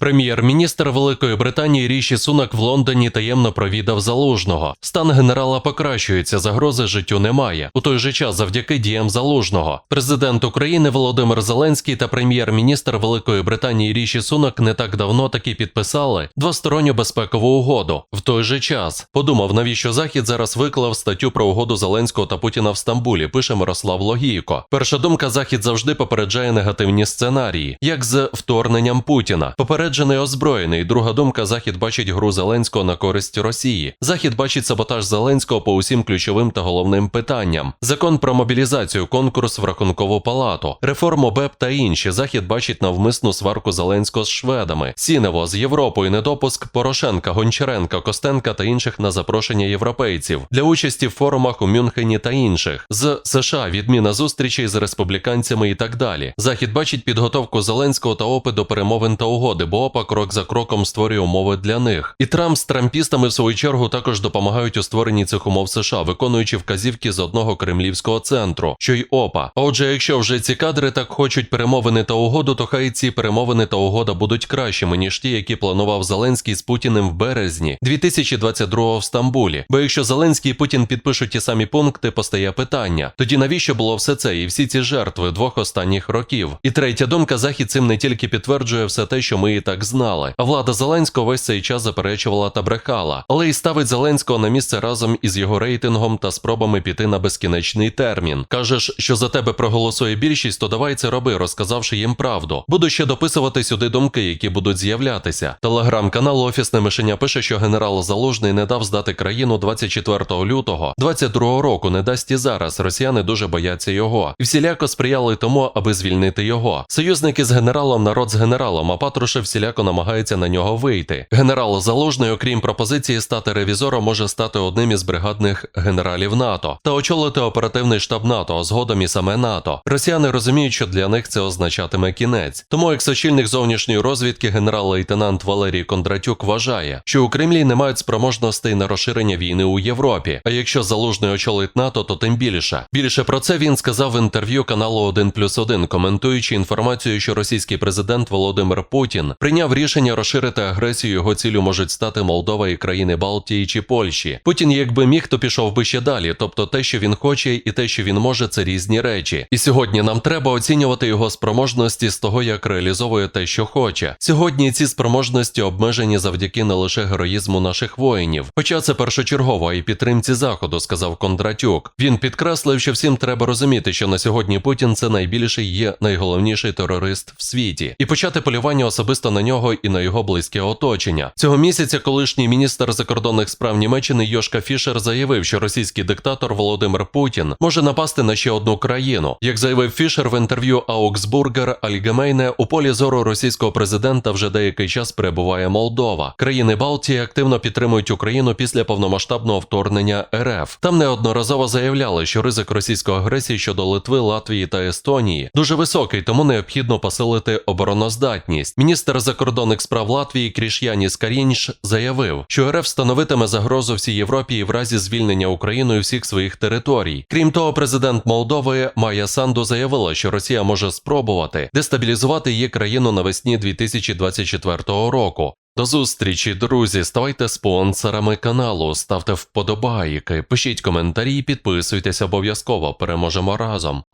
Прем'єр-міністр Великої Британії Ріші Сунак в Лондоні таємно провідав залужного. Стан генерала покращується, загрози життю немає. У той же час, завдяки діям залужного, президент України Володимир Зеленський та прем'єр-міністр Великої Британії Ріші Сунак не так давно таки підписали двосторонню безпекову угоду. В той же час подумав, навіщо захід зараз виклав статтю про угоду Зеленського та Путіна в Стамбулі. Пише Мирослав Логійко. Перша думка захід завжди попереджає негативні сценарії, як з вторгненням Путіна. Попереджений озброєний. Друга думка захід бачить гру Зеленського на користь Росії. Захід бачить саботаж Зеленського по усім ключовим та головним питанням. Закон про мобілізацію, конкурс в рахункову палату, реформу БЕП та інші. Захід бачить навмисну сварку Зеленського з шведами, Сінево з Європою, недопуск Порошенка, Гончаренка, Костенка та інших на запрошення європейців для участі в форумах у Мюнхені та інших з США. Відміна зустрічей з республіканцями і так далі. Захід бачить підготовку Зеленського та опит до перемовин та угоди, бо ОПА крок за кроком створює умови для них. І Трамп з трампістами в свою чергу також допомагають у створенні цих умов США, виконуючи вказівки з одного кремлівського центру, що й ОПА. Отже, якщо вже ці кадри так хочуть перемовини та угоду, то хай ці перемовини та угода будуть кращими ніж ті, які планував Зеленський з Путіним в березні 2022 в Стамбулі. Бо якщо Зеленський і Путін підпишуть ті самі пункти, постає питання: тоді навіщо було все це і всі ці жертви двох останніх років? І третя думка, захід цим не тільки підтверджує все те, що ми і так знали. Влада Зеленського весь цей час заперечувала та брехала, але й ставить Зеленського на місце разом із його рейтингом та спробами піти на безкінечний термін. Кажеш, що за тебе проголосує більшість, то давай це роби, розказавши їм правду. Буду ще дописувати сюди думки, які будуть з'являтися. Телеграм-канал Офісне мишеня пише, що генерал Залужний не дав здати країну 24 лютого 22 року. Не дасть і зараз. Росіяни дуже бояться його і всіляко сприяли тому, аби звільнити його. Союзники з генералом, народ з генералом, а Патрушев всіляко намагається на нього вийти. Генерал Залужний, окрім пропозиції стати ревізором, може стати одним із бригадних генералів НАТО та очолити оперативний штаб НАТО, а згодом і саме НАТО. Росіяни розуміють, що для них це означатиме кінець. Тому екс-очільник зовнішньої розвідки генерал-лейтенант Валерій Кондратюк вважає, що у Кремлі не мають спроможностей на розширення війни у Європі. А якщо залужний очолить НАТО, то тим більше. Більше про це він сказав в інтерв'ю каналу 1 плюс 1, коментуючи інформацію, що російський президент Володимир Путін прийняв рішення розширити агресію. Його цілю можуть стати Молдова і країни Балтії чи Польщі. Путін, якби міг, то пішов би ще далі. Тобто, те, що він хоче, і те, що він може, це різні речі. І сьогодні нам треба оцінювати його спроможності з того, як реалізовує те, що хоче. Сьогодні ці спроможності обмежені завдяки не лише героїзму наших воїнів, хоча це першочергово й підтримці заходу, сказав Кондратюк. Він підкреслив, що всім треба розуміти, що на сьогодні Путін це найбільший є найголовніший терорист в світі, і почати полювання особисто на нього і на його близьке оточення. Цього місяця колишній міністр закордонних справ Німеччини Йошка Фішер заявив, що російський диктатор Володимир Путін може напасти на ще одну країну. Як заявив Фішер в інтерв'ю Augsburger Allgemeine, у полі зору російського президента вже деякий час перебуває Молдова. Країни Балтії активно підтримують Україну після повномасштабного вторгнення РФ. Там неодноразово заявляли, що ризик російської агресії щодо Литви, Латвії та Естонії дуже високий, тому необхідно посилити обороноздатність. Міністр закордонних справ Латвії Кріш'яніс Карінш заявив, що РФ становитиме загрозу всій Європі і в разі звільнення Україною всіх своїх територій. Крім того, президент Молдови Майя Санду заявила, що Росія може спробувати дестабілізувати її країну навесні 2024 року. До зустрічі, друзі. Ставайте спонсорами каналу, ставте вподобайки, пишіть коментарі, підписуйтесь обов'язково. Переможемо разом.